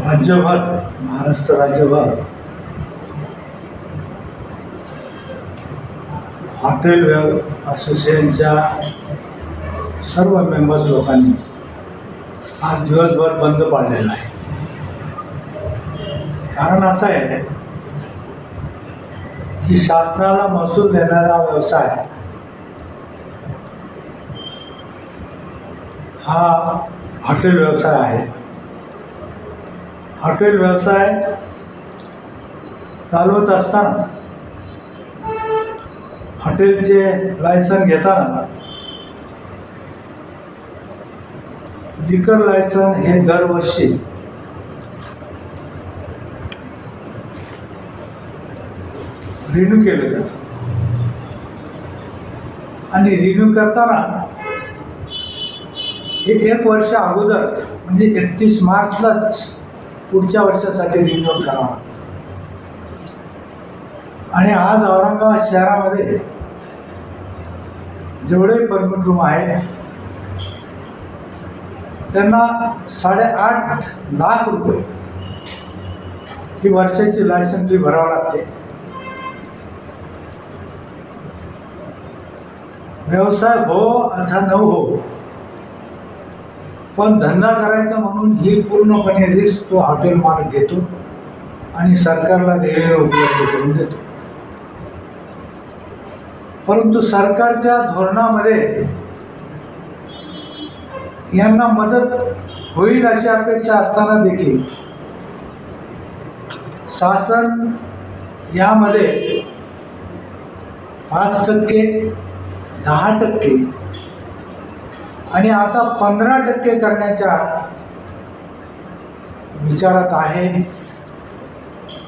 राज्यभर महाराष्ट्र राज्यभर. हॉटेल व्यव असोसिएशनच्या सर्व मेंबर्स लोकांनी आज दिवसभर बंद पाडलेला आहे. कारण असं आहे की शासनाला महसूल देणारा व्यवसाय हा हॉटेल व्यवसाय आहे. हॉटेल व्यवसाय चालवत असताना हॉटेलचे लायसन घेताना लिकर लायसन हे दरवर्षी रिन्यू केलं जातं. आणि रिन्यू करताना हे एक वर्ष अगोदर म्हणजे एकतीस मार्चलाच पुढच्या वर्षासाठी रिन्यू करावा. आणि आज औरंगाबाद शहरामध्ये जेवढे परमिट रूम आहेत त्यांना साडेआठ लाख रुपये ही वर्षाची लायसन फी भरावं लागते. व्यवसाय हो अथवा न हो पण धंदा करायचा म्हणून ही पूर्णपणे रिस्क तो हॉटेल मालक घेतो आणि सरकारला रेल्वे उपलब्ध करून देतो. परंतु सरकारच्या धोरणामध्ये यांना मदत होईल अशी अपेक्षा असताना देखील शासन यामध्ये पाच टक्के दहा टक्के आणि आता पंधरा टक्के करण्याच्या विचारात आहे.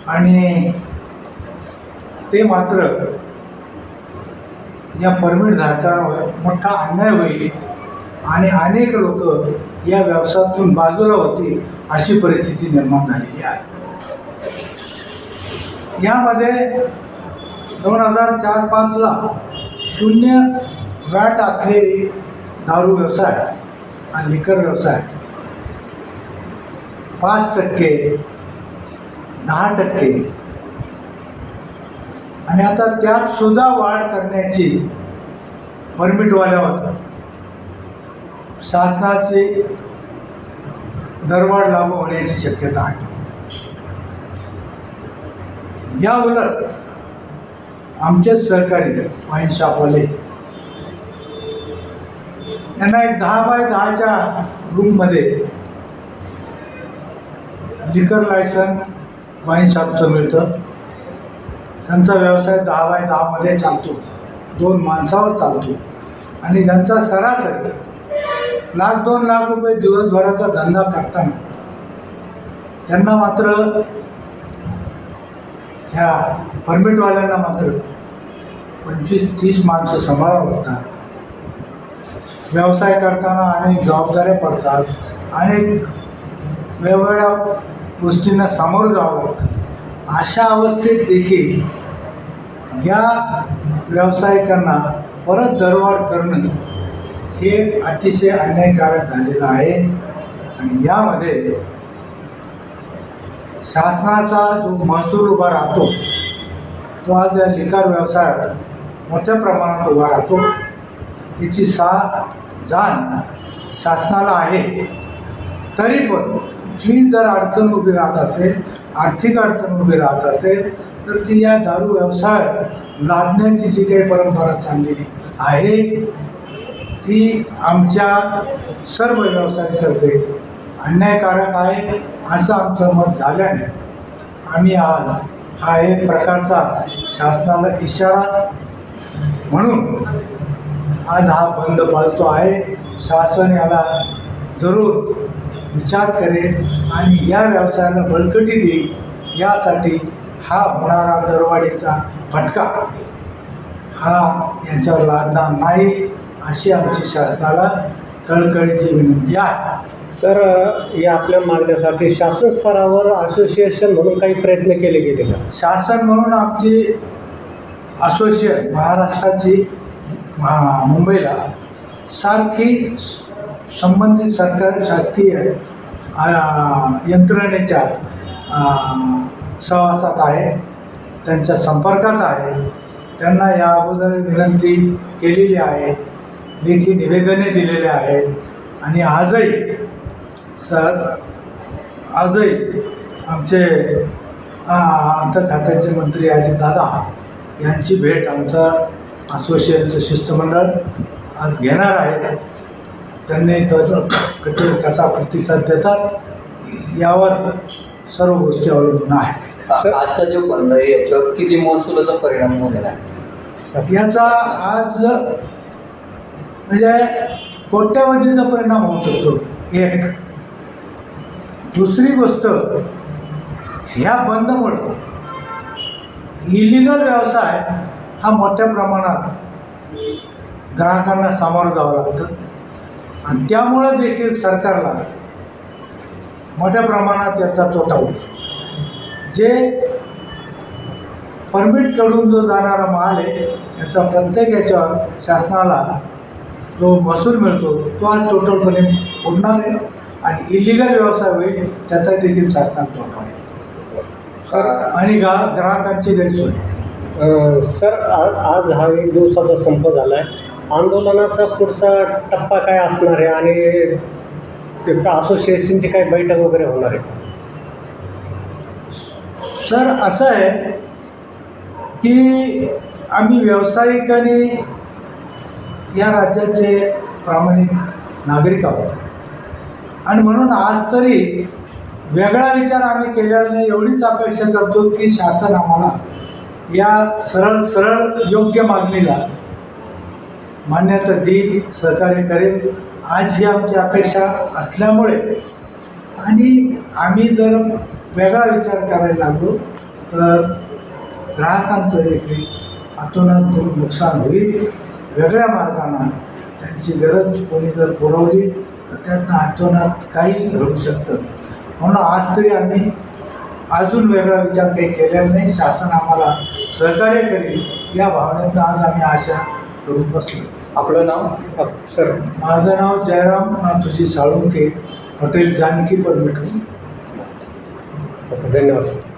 आणि ते मात्र या परमिट धारकांवर मोठा अन्याय होईल. आणि अनेक लोक या व्यवसायातून बाजूला होतील अशी परिस्थिती निर्माण झालेली आहे. यामध्ये दोन हजार चार पाचला शून्य वॅट असलेली दारू व्यवसाय आणि लिकर व्यवसाय. पाच टक्के दहा टक्के. आणि आता त्यात सुद्धा वाढ करण्याची परमिटवाल्यावर शासनाची दरवाढ लागू होण्याची शक्यता आहे. या उलट आमचेच सहकारी वाईन शॉपवाले त्यांना एक दहा बाय दहाच्या रूममध्ये लिकर लायसन वाईन शॉपचं मिळतं. त्यांचा व्यवसाय दहा बाय दहामध्ये चालतो. दोन माणसावर चालतो. आणि त्यांचा सरासरी लाख दोन लाख रुपये दिवसभराचा धंदा करताना त्यांना मात्र ह्या परमिटवाल्यांना मात्र पंचवीस तीस माणसं सांभाळावं लागतात. व्यवसाय करताना अनेक जबाबदाऱ्या पडतात. अनेक वेगवेगळ्या गोष्टींना सामोरं जावं लागतं. अशा अवस्थेत देखील या व्यावसायिकांना परत दरवाढ करणं हे अतिशय अन्यायकारक झालेलं आहे. आणि यामध्ये शासनाचा जो महसूल उभा राहतो तो आज या लिकार व्यवसायात मोठ्या प्रमाणात उभा राहतो. याची सा जाण शासनाला आहे. तरी पण ती जर अडचण उभी राहत असेल आर्थिक अडचण उभी राहत असेल तर ती या दारू व्यवसाय लादण्याची जी काही परंपरा चाललेली आहे ती आमच्या सर्व व्यवसायातर्फे अन्यायकारक आहे असं आमचं मत झाल्याने आम्ही आज हा एक प्रकारचा शासनाला इशारा म्हणून आज हा बंद पाळतो आहे. शासन याला जरूर विचार करेल आणि या व्यवसायाला बळकटी देईल. यासाठी हा होणारा दरवाढीचा फटका. हा यांच्यावर लादणार नाही अशी आमची शासनाला कळकळीची विनंती आहे. सर या आपल्या मागण्यासाठी शासन स्तरावर असोसिएशन म्हणून काही प्रयत्न केले गेले का? शासन म्हणून आमची असोसिएशन महाराष्ट्राची महा- मुंबईला सारखी संबंधित सरकार शासकीय यंत्रणेच्या सहवासात आहे त्यांच्या संपर्कात आहे. त्यांना या अगोदर विनंती केलेली आहे लेखी निवेदने दिलेले आहेत आणि आजही सर आजही आमचे अर्थ खात्याचे मंत्री अजितदादा यांची भेट आमचा असोसिएशनचं शिष्टमंडळ आज घेणार आहे. त्यांनी त्याचा कधी कसा प्रतिसाद देतात यावर सर्व गोष्टी अवलंबून आहे आजचा जो बंद आहे याच्यावर किती महसुलाचा परिणाम होणार आहे याचा आज म्हणजे कोट्यावधीचा परिणाम होऊ शकतो. एक. दुसरी गोष्ट ह्या बंदमुळं इलिगल व्यवसाय हा मोठ्या प्रमाणात ग्राहकांना सामोरं जावं लागतं. आणि त्यामुळं देखील सरकारला मोठ्या प्रमाणात याचा तोटा होऊ शकतो. जे परमिटकडून जो जाणारा माल आहे याचा प्रत्येक याच्यावर शासनाला जो महसूल मिळतो तो आज टोटलपणे उडणार आहे आणि इलिगल व्यवसाय होईल त्याचा देखील शासनाला तोटा सर आणि गा ग्राहकांची गैरसोय. सर आज आज हा एक दिवसाचा संप झाला आहे आंदोलनाचा पुढचा टप्पा काय असणार आहे आणि ते असोसिएशनची काही बैठक वगैरे होणार आहे? सर असं आहे की आम्ही व्यावसायिक आणि या राज्याचे प्रामाणिक नागरिक आहोत. आणि म्हणून आज तरी वेगळा विचार आम्ही केलेला नाही एवढीच अपेक्षा करतो की शासन आम्हाला या सरळ सरळ योग्य मागणीला मान्यता देईल सहकार्य करेल. आज ही आमची अपेक्षा असल्यामुळे आणि आम्ही जर वेगळा विचार करायला लागलो तर ग्राहकांचं देखील अतोनात नुकसान होईल. वेगळ्या मार्गानं त्यांची गरज कोणी जर पुरवली तर त्यांना अतोनात काही घडू शकतं. म्हणून आज तरी आम्ही अजून वेगळा विचार काही केलेला नाही. शासन आम्हाला सहकार्य करेल. या भावनेतनं आज आम्ही आशा करून बसलो. आपलं नाव? सर माझं नाव जयराम नाथुजी साळुंके हॉटेल जानकी परमिट धन्यवाद. सर